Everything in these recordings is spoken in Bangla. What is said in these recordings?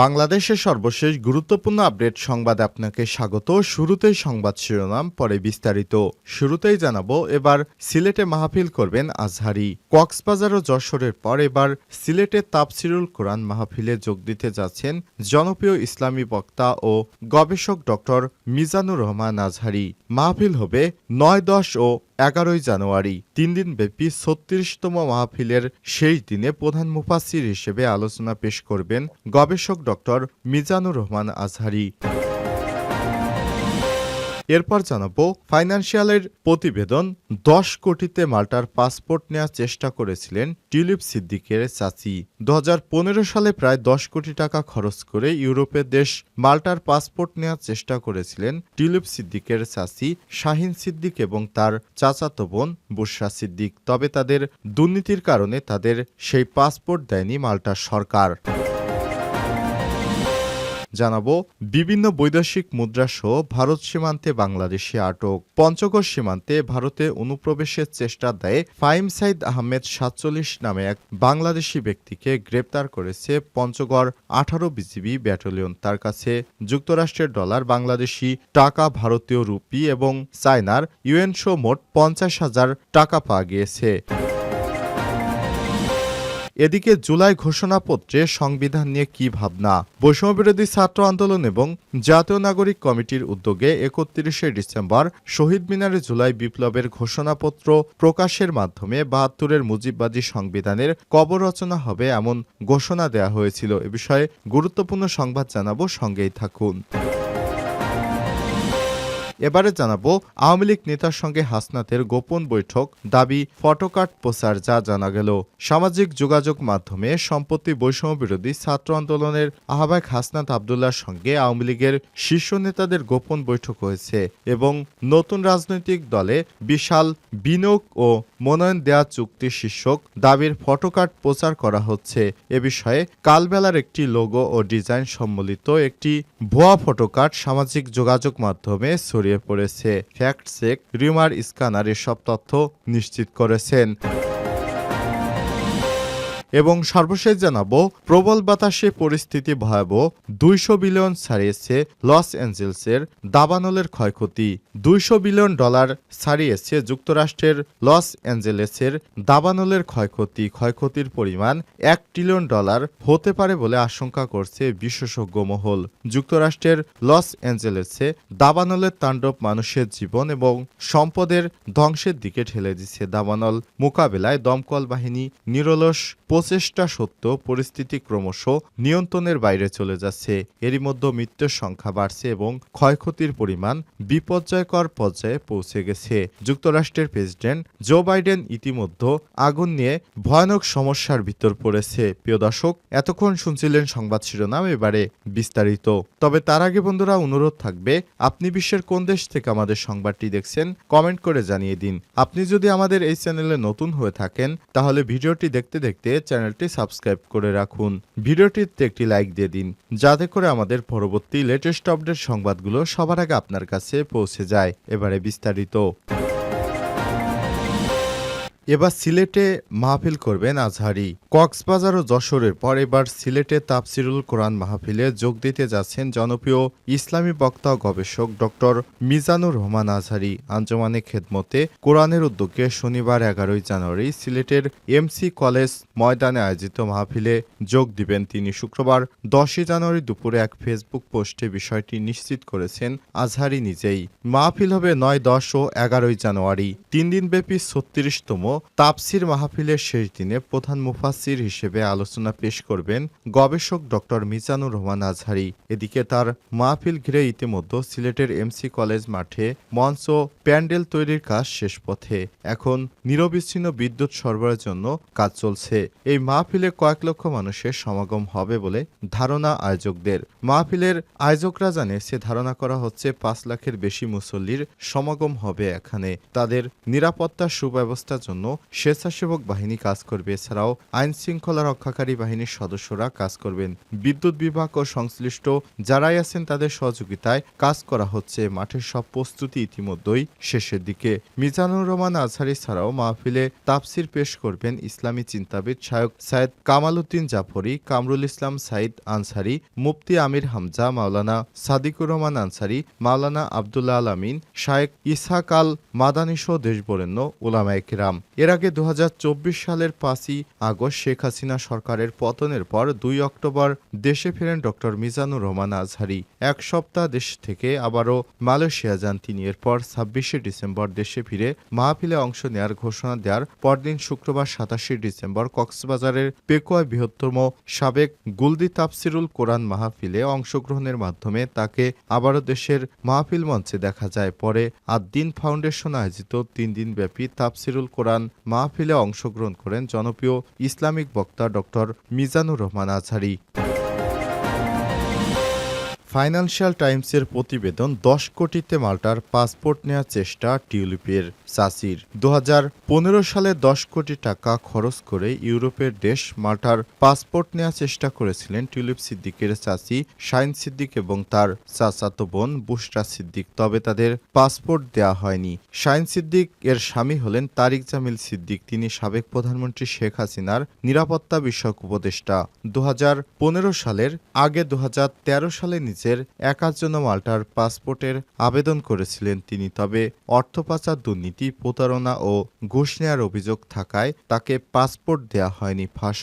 বাংলাদেশের সর্বশেষ গুরুত্বপূর্ণ আপডেট সংবাদ আপনাকে স্বাগত। শুরুতেই সংবাদ শিরোনাম, পরে বিস্তারিত। শুরুতেই জানাব, এবার সিলেটে মাহফিল করবেন আজহারি। কক্সবাজার ও যশোরের পর এবার সিলেটে তাপসিরুল কোরআন মাহফিলে যোগ দিতে যাচ্ছেন জনপ্রিয় ইসলামী বক্তা ও গবেষক ডক্টর মিজানুর রহমান আজহারি। মাহফিল হবে নয় দশ ও এগারোই জানুয়ারি। তিন দিন ব্যাপী ছত্রিশতম মাহফিলের শেষ দিনে প্রধান মুফাসির হিসেবে আলোচনা পেশ করবেন গবেষক ডক্টর মিজানুর রহমান আজহারি। এরপর জানাব, ফাইন্যান্সিয়ালের প্রতিবেদন, দশ কোটিতে মাল্টার পাসপোর্ট নেওয়ার চেষ্টা করেছিলেন টিউলিপ সিদ্দিকের চাচি। দু হাজার পনেরো সালে প্রায় দশ কোটি টাকা খরচ করে ইউরোপের দেশ মাল্টার পাসপোর্ট নেওয়ার চেষ্টা করেছিলেন টিউলিপ সিদ্দিকের চাচি শাহিন সিদ্দিক এবং তার চাচাতো বোন বুশরা সিদ্দিক। তবে তাদের দুর্নীতির কারণে তাদের সেই পাসপোর্ট দেয়নি মাল্টার সরকার। জানাব বিভিন্ন বৈদেশিক মুদ্রাসহ ভারত সীমান্তে বাংলাদেশি আটক। পঞ্চগড় সীমান্তে ভারতে অনুপ্রবেশের চেষ্টা দেয় ফাইম সাইদ আহমেদ সাতচল্লিশ নামে এক বাংলাদেশি ব্যক্তিকে গ্রেপ্তার করেছে পঞ্চগড় আঠারো বিজিবি ব্যাটালিয়ন। তার কাছে যুক্তরাষ্ট্রের ডলার, বাংলাদেশি টাকা, ভারতীয় রুপি এবং চায়নার ইউএনশো মোট পঞ্চাশ হাজার টাকা পাওয়া গিয়েছে। এদিকে জুলাই ঘোষণাপত্রে সংবিধান নিয়ে কি ভাবনা? বৈষম্যবিরোধী ছাত্র আন্দোলন এবং জাতীয় নাগরিক কমিটির উদ্যোগে একত্রিশে ডিসেম্বর শহীদ মিনারে জুলাই বিপ্লবের ঘোষণাপত্র প্রকাশের মাধ্যমে বাহাত্তরের মুজিববাদী সংবিধানের কবর রচনা হবে এমন ঘোষণা দেওয়া হয়েছিল। এ বিষয়ে গুরুত্বপূর্ণ সংবাদ জানাব, সঙ্গেই থাকুন। এবারে জানাব, আওয়ামী লীগ নেতার সঙ্গে হাসনাতের গোপন বৈঠক, দাবি ফটোকার্ড প্রচার, যা জানা গেল। সামাজিক যোগাযোগ মাধ্যমে সম্পত্তি বৈষম্য বিরোধী ছাত্র আন্দোলনের আহ্বায়ক হাসনাত আবদুল্লার সঙ্গে আওয়ামী লীগের শীর্ষ নেতাদের গোপন বৈঠক হয়েছে এবং নতুন রাজনৈতিক দলে বিশাল বিনিয়োগ ও মনোনয়ন দেয়া চুক্তি শীর্ষক দাবির ফটোকার্ড প্রচার করা হচ্ছে। এ বিষয়ে কালবেলার একটি লোগো ও ডিজাইন সম্বলিত একটি ভুয়া ফটোকার্ড সামাজিক যোগাযোগ মাধ্যমে ছড়িয়ে পড়েছে। ফ্যাক্ট চেক রিউমার স্ক্যানার এসব তথ্য নিশ্চিত করেছেন। এবং সর্বশেষ জানাব, প্রবল বাতাসে পরিস্থিতি ভয়াবহ, দুইশো বিলিয়ন ছাড়িয়েছে লস অ্যাঞ্জেলসের দাবানলের ক্ষয়ক্ষতি। দুইশো বিলিয়ন ডলার ছাড়িয়েছে যুক্তরাষ্ট্রের লস অ্যাঞ্জেলেসের দাবানলের ক্ষয়ক্ষতি। ক্ষয়ক্ষতির পরিমাণ এক ট্রিলিয়ন ডলার হতে পারে বলে আশঙ্কা করছে বিশেষজ্ঞ মহল। যুক্তরাষ্ট্রের লস অ্যাঞ্জেলেসে দাবানলের তাণ্ডব মানুষের জীবন এবং সম্পদের ধ্বংসের দিকে ঠেলে দিচ্ছে দাবানল। মোকাবেলায় দমকল বাহিনী নিরলস প্রচেষ্টা সত্ত্বেও পরিস্থিতি ক্রমশ নিয়ন্ত্রণের বাইরে চলে যাচ্ছে। এরই মধ্যে মৃত্যুর সংখ্যা বাড়ছে এবং ক্ষয়ক্ষতির পরিমাণ বিপর্যয়কর পর্যায়ে পৌঁছে গেছে। যুক্তরাষ্ট্রের প্রেসিডেন্ট জো বাইডেন ইতিমধ্যে আগুন নিয়ে ভয়ানক সমস্যার ভিতর পড়েছে। প্রিয় দর্শক, এতক্ষণ শুনছিলেন সংবাদ শিরোনাম এবারে বিস্তারিত। তবে তার আগে বন্ধুরা, অনুরোধ থাকবে, আপনি বিশ্বের কোন দেশ থেকে আমাদের সংবাদটি দেখছেন, কমেন্ট করে জানিয়ে দিন। আপনি যদি আমাদের এই চ্যানেলে নতুন হয়ে থাকেন, তাহলে ভিডিওটি দেখতে দেখতে চ্যানেলটি সাবস্ক্রাইব করে রাখুন। ভিডিওটিতে একটি লাইক দিয়ে দিন, যাতে করে আমাদের পরবর্তী লেটেস্ট আপডেট সংবাদগুলো সবার আগে আপনার কাছে পৌঁছে যায়। এবারে বিস্তারিত। এবার সিলেটে মাহফিল করবেন আজহারি। কক্সবাজার ও যশোরের পর এবার সিলেটে তাফসিরুল কোরআন মাহফিলে যোগ দিতে যাচ্ছেন জনপ্রিয় ইসলামী বক্তা গবেষক ডক্টর মিজানুর রহমান আজহারি। আঞ্জমানে খেদমতে কোরআনের উদ্যোগে শনিবার এগারোই জানুয়ারি সিলেটের এমসি কলেজ ময়দানে আয়োজিত মাহফিলে যোগ দিবেন তিনি। শুক্রবার দশই জানুয়ারি দুপুরে এক ফেসবুক পোস্টে বিষয়টি নিশ্চিত করেছেন আজহারি নিজেই। মাহফিল হবে নয় দশ ও এগারোই জানুয়ারি। তিন দিনব্যাপী ছত্রিশতম তাপসির মাহফিলের শেষ দিনে প্রধান মুফাসির হিসেবে আলোচনা পেশ করবেন গবেষক ডক্টর মিজানুর রহমান আজহারি। এদিকে তার মাহফিল ঘিরে ইতিমধ্যে সিলেটের এমসি কলেজ মাঠে মঞ্চ প্যান্ডেল তৈরির কাজ শেষ পথে। এখন নিরবিচ্ছিন্ন বিদ্যুৎ সরবরাহের জন্য কাজ চলছে। এই মাহফিলে কয়েক লক্ষ মানুষের সমাগম হবে বলে ধারণা আয়োজকদের। মাহফিলের আয়োজকরা জানিয়েছে, ধারণা করা হচ্ছে পাঁচ লাখের বেশি মুসল্লির সমাগম হবে এখানে। তাদের নিরাপত্তার সুব্যবস্থার জন্য জন্য স্বেচ্ছাসেবক বাহিনী কাজ করবে। এছাড়াও আইন শৃঙ্খলা রক্ষাকারী বাহিনীর সদস্যরা কাজ করবেন। বিদ্যুৎ বিভাগ ও সংশ্লিষ্ট যারাই আছেন তাদের সহযোগিতায় কাজ করা হচ্ছে। মাঠের সব প্রস্তুতি ইতিমধ্যেই শেষের দিকে। মিজানুর রহমান আজহারি ছাড়াও মাহফিলে তাফসির পেশ করবেন ইসলামী চিন্তাবিদ শায়ক সায়েদ কামাল উদ্দিন জাফরি, কামরুল ইসলাম সাইদ আনসারি, মুফতি আমির হামজা, মাওলানা সাদিকুর রহমান আনসারি, মাওলানা আবদুল্লাহ আলামিন শায়েক ইসহাক আল মাদানিসহ দেশবরেণ্য ওলামায়ে কেরাম। এর আগে দু হাজার চব্বিশ সালের পাঁচই আগস্ট শেখ হাসিনা সরকারের পতনের পর দুই অক্টোবর দেশে ফেরেন ডক্টর মিজানুর রহমান আজহারি। এক সপ্তাহ দেশ থেকে আবারও মালয়েশিয়া যান তিনি। এরপর ছাব্বিশে ডিসেম্বর দেশে ফিরে মাহফিলে অংশ নেয়ার ঘোষণা দেওয়ার পরদিন শুক্রবার সাতাশে ডিসেম্বর কক্সবাজারের পেকুয়ায় বৃহত্তম সাবেক গুলদি তাফসিরুল কোরআন মাহফিলে অংশগ্রহণের মাধ্যমে তাকে আবারও দেশের মাহফিল মঞ্চে দেখা যায়। পরে আদ্দিন ফাউন্ডেশন আয়োজিত তিন দিনব্যাপী তাফসিরুল কোরআন মাহফিলে অংশগ্রহণ করেন জনপ্রিয় ইসলামিক বক্তা ডক্টর মিজানুর রহমান আজহারি। ফাইন্যান্সিয়াল টাইমসের প্রতিবেদন দশ কোটিতে মাল্টার পাসপোর্ট নেওয়ার চেষ্টা টিউলিপের চাষির। দু সালে দশ কোটি টাকা খরচ করে ইউরোপের দেশ মাল্টার পাসপোর্ট নেওয়ার চেষ্টা করেছিলেন টিউলিপ সিদ্দিকের চাষি শাইন সিদ্দিক এবং তার চাচাতো বোন বুশরা সিদ্দিক। তবে তাদের পাসপোর্ট দেওয়া হয়নি। শাইন সিদ্দিক এর স্বামী হলেন তারিক জামিল সিদ্দিক। তিনি সাবেক প্রধানমন্ত্রী শেখ হাসিনার নিরাপত্তা বিষয়ক উপদেষ্টা। দু হাজার পনেরো সালের আগে দু হাজার তেরো সালে নিজের একার জন্য মাল্টার পাসপোর্টের আবেদন করেছিলেন তিনি। তবে অর্থ পাচার দুর্নীতি, প্রতারণা ও ঘুষ নেওয়ার অভিযোগ থাকায় তাকে পাসপোর্ট দেওয়া হয়নি। ফাঁস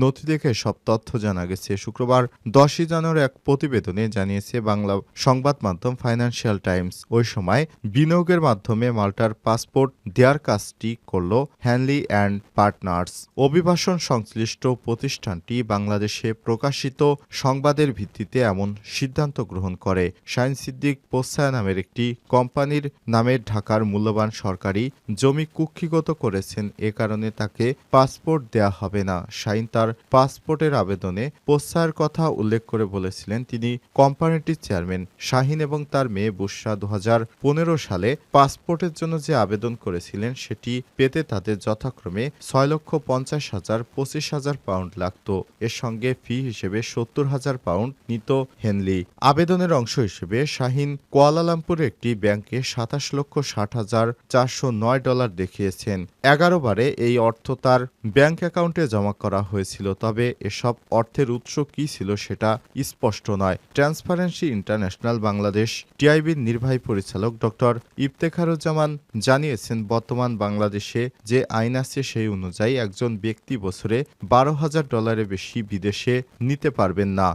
নথি দেখে সব তথ্য জানা গেছে। শুক্রবার দশই জানুয়ারি এক প্রতিবেদনে জানিয়েছে বাংলা সংবাদ মাধ্যম ফাইন্যান্সিয়াল টাইমস। ওই সময় বিনিয়োগের মাধ্যমে মাল্টার পাসপোর্ট দেওয়ার কাজটি করল হ্যানলি অ্যান্ড পার্টনার্স। অভিবাসন সংশ্লিষ্ট প্রতিষ্ঠানটি বাংলাদেশে প্রকাশিত সংবাদের ভিত্তিতে এমন সিদ্ধান্ত গ্রহণ করে। শাইন সিদ্দিক পোসায়া নামের একটি কোম্পানির নামে ঢাকার মূল্যবান সরকারি জমি কুক্ষিগত করেছেন। এ কারণে তাকে পাসপোর্ট দেয়া হবে না। শাইন তার পাসপোর্টের আবেদনে পোসায়ার কথা উল্লেখ করে বলেছিলেন তিনি কোম্পানিটির চেয়ারম্যান। শাহিন এবং তার মেয়ে বুসরা দু হাজার পনেরো সালে পাসপোর্টের জন্য যে আবেদন করেছিলেন সেটি পেতে তাদের যথাক্রমে ছয় লক্ষ পঞ্চাশ হাজার, পঁচিশ হাজার পাউন্ড লাগত। এর সঙ্গে ফি হিসেবে সত্তর হাজার পাউন্ড নিত হেনলি। আবেদনের অংশ হিসেবে শাহিন কুয়ালালামপুরে একটি ব্যাংকে সাতাশ লক্ষ ষাট হাজার চারশো নয় ডলার দেখিয়েছেন। এগারো বারে এই অর্থ তার ব্যাংক অ্যাকাউন্টে জমা করা হয়েছিল, তবে এসব অর্থের উৎস কি ছিল সেটা স্পষ্ট নয়। ট্রান্সপারেন্সি ইন্টারন্যাশনাল বাংলাদেশ টিআইবির নির্বাহী পরিচালক ডক্টর ইফতেখারুজ্জামান জানিয়েছেন, বর্তমান বাংলাদেশে যে আইন আছে সেই অনুযায়ী একজন ব্যক্তি বছরে বারো হাজার ডলারের বেশি বিদেশে নিতে পারবেন না।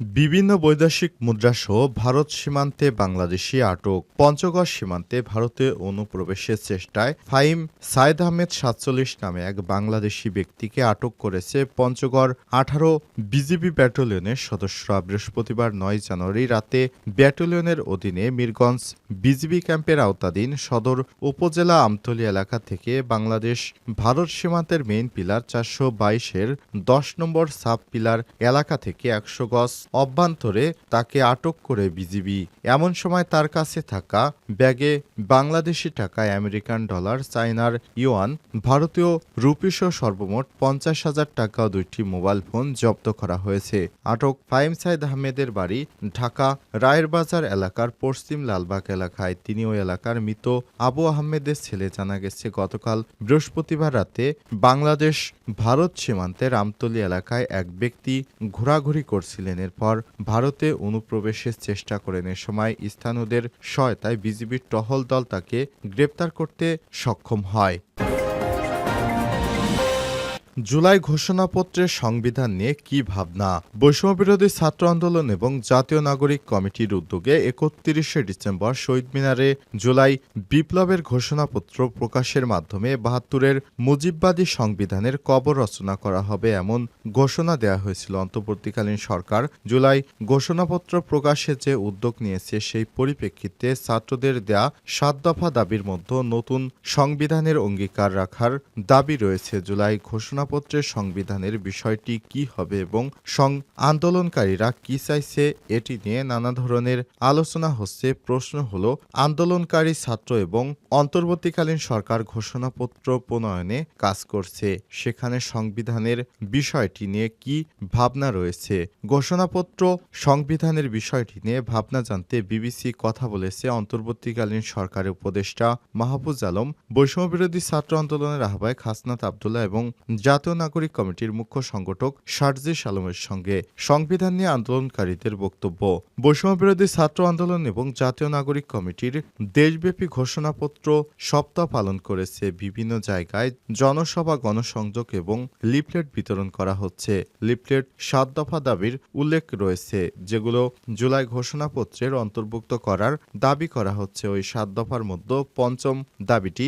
বিভিন্ন বৈদেশিক মুদ্রাসহ ভারত সীমান্তে বাংলাদেশি আটক। পঞ্চগড় সীমান্তে ভারতে অনুপ্রবেশের চেষ্টায় ফাইম সাইদ আহমেদ সাতচল্লিশ নামে এক বাংলাদেশি ব্যক্তিকে আটক করেছে পঞ্চগড় আঠারো বিজিবি ব্যাটালিয়নের সদস্যরা। বৃহস্পতিবার নয় জানুয়ারি রাতে ব্যাটালিয়নের অধীনে মিরগঞ্জ বিজিবি ক্যাম্পের আওতাধীন সদর উপজেলা আমতলী এলাকা থেকে বাংলাদেশ ভারত সীমান্তের মেইন পিলার চারশো বাইশের দশ নম্বর সাব পিলার এলাকা থেকে একশো গজ অভ্যন্তরে তাকে আটক করে বিজিবি। এমন সময় তার কাছে থাকা ব্যাগে বাংলাদেশি টাকায় আমেরিকান ডলার চায়নার ইউয়ান, ভারতীয় রুপিসহ সর্বমোট পঞ্চাশ হাজার টাকা দুইটি মোবাইল ফোন জব্দ করা হয়েছে। আটক ফাইম সাইদ আহমেদের বাড়ি, ঢাকা রায়ের বাজার এলাকার পশ্চিম লালবাগ এলাকায়। তিনি ওই এলাকার মৃত আবু আহমেদের ছেলে। জানা গেছে, গতকাল বৃহস্পতিবার রাতে বাংলাদেশ ভারত সীমান্তে রামতলী এলাকায় এক ব্যক্তি ঘোরাঘুরি করছিলেন। এরপর ভারতে অনুপ্রবেশের চেষ্টা করেন। এ সময় স্থানীয়দের সহায়তায় বিজিবির টহল দল তাকে গ্রেপ্তার করতে সক্ষম হয়। জুলাই ঘোষণাপত্রের সংবিধান নিয়ে কি ভাবনা? বৈষম্যবিরোধী ছাত্র আন্দোলন এবং জাতীয় নাগরিক কমিটির উদ্যোগে একত্রিশে ডিসেম্বর শহীদ মিনারে জুলাই বিপ্লবের ঘোষণাপত্র প্রকাশের মাধ্যমে বাহাত্তরের মুজিববাদী সংবিধানের কবর রচনা করা হবে এমন ঘোষণা দেওয়া হয়েছিল। অন্তর্বর্তীকালীন সরকার জুলাই ঘোষণাপত্র প্রকাশে যে উদ্যোগ নিয়েছে, সেই পরিপ্রেক্ষিতে ছাত্রদের দেয়া সাত দফা দাবির মধ্যে নতুন সংবিধানের অঙ্গীকার রাখার দাবি রয়েছে। জুলাই ঘোষণা ঘোষণাপত্রের সংবিধানের বিষয়টি কি হবে এবং সং আন্দোলনকারীরা কি চাইছে এটি নিয়ে নানা ধরনের আলোচনা হচ্ছে। প্রশ্ন হলো, আন্দোলনকারী ছাত্র এবং অন্তর্বর্তীকালীন সরকার ঘোষণাপত্র প্রণয়নে কাজ করছে। সেখানে সংবিধানের বিষয়টি নিয়ে কি ভাবনা রয়েছে? ঘোষণাপত্র সংবিধানের বিষয়টি নিয়ে ভাবনা জানতে বিবিসি কথা বলেছে অন্তর্বর্তীকালীন সরকারের উপদেষ্টা মাহফুজ আলম। বৈষম্যবিরোধী ছাত্র আন্দোলনের আহ্বায়ক হাসনাত আবদুল্লাহ এবং জাতীয় নাগরিক কমিটির মুখ্য সংগঠক শারজিস আলমের সঙ্গে সংবিধান নিয়ে আন্দোলনকারীদের বক্তব্য। বৈষম্যবিরোধী ছাত্র আন্দোলন এবং জাতীয় নাগরিক কমিটির দেশব্যাপী ঘোষণাপত্র সপ্তাহ পালন করেছে বিভিন্ন জায়গায় জনসভা, গণসংযোগ এবং লিফলেট বিতরণ করা হচ্ছে। লিফলেট সাত দফা দাবির উল্লেখ রয়েছে, যেগুলো জুলাই ঘোষণাপত্রের অন্তর্ভুক্ত করার দাবি করা হচ্ছে। ওই সাত দফার মধ্যে পঞ্চম দাবিটি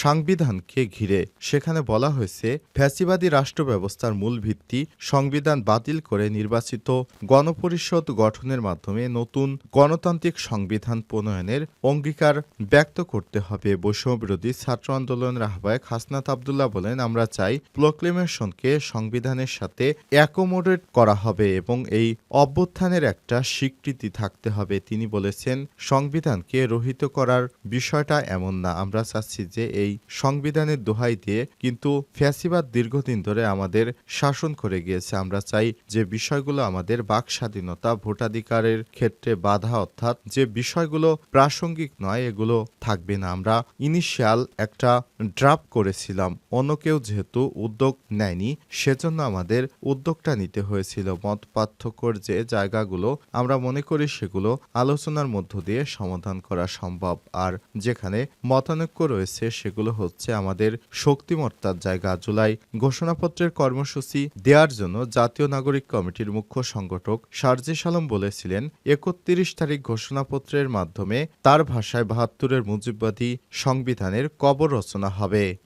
সাংবিধানকে ঘিরে। সেখানে বলা হয়েছে ফ্যাসিবাদী রাষ্ট্র ব্যবস্থার মূল ভিত্তি সংবিধান বাতিল করে নির্বাচিত গণপরিষদ গঠনের মাধ্যমে নতুন গণতান্ত্রিক সংবিধান প্রণয়নের অঙ্গীকার ব্যক্ত করতে হবে বৈষম্যবিরোধী ছাত্র আন্দোলনের আহ্বায়ক হাসনাত আবদুল্লাহ বলেন, আমরা চাই প্রোক্লেমেশনকে সংবিধানের সাথে অ্যাকোমোডেট করা হবে এবং এই অভ্যুত্থানের একটা স্বীকৃতি থাকতে হবে। তিনি বলেছেন, সংবিধানকে রহিত করার বিষয়টা এমন না। আমরা চাচ্ছি যে এই সংবিধানের দোহাই দিয়ে কিন্তু ফ্যাসিবাদ দীর্ঘদিন ধরে আমাদের শাসন করে গিয়েছে। আমরা চাই যে বিষয়গুলো আমাদের বাক স্বাধীনতা, ভোটাধিকারের ক্ষেত্রে বাধা অর্থাৎ যে বিষয়গুলো প্রাসঙ্গিক নয়, এগুলো থাকবে না। আমরা ইনিশিয়াল একটা ড্রাফট করেছিলাম। অন্য কেউ যেহেতু উদ্যোগ নেয়নি, সেজন্য আমাদের উদ্যোগটা নিতে হয়েছিল। মত পার্থক্যর যে জায়গাগুলো আমরা মনে করি সেগুলো আলোচনার মধ্য দিয়ে সমাধান করা সম্ভব। আর যেখানে মতানৈক্য রয়েছে, সেগুলো হচ্ছে আমাদের শক্তিমত্তার জায়গা। জুলাই ঘোষণাপত্রের কর্মসূচি দেওয়ার জন্য জাতীয় নাগরিক কমিটির মুখ্য সংগঠক শারজিস সালম বলেছিলেন, একত্রিশ তারিখ ঘোষণাপত্রের মাধ্যমে তার ভাষায় বাহাত্তরের মুজিববাদী সংবিধানের কবর রচনা হবে।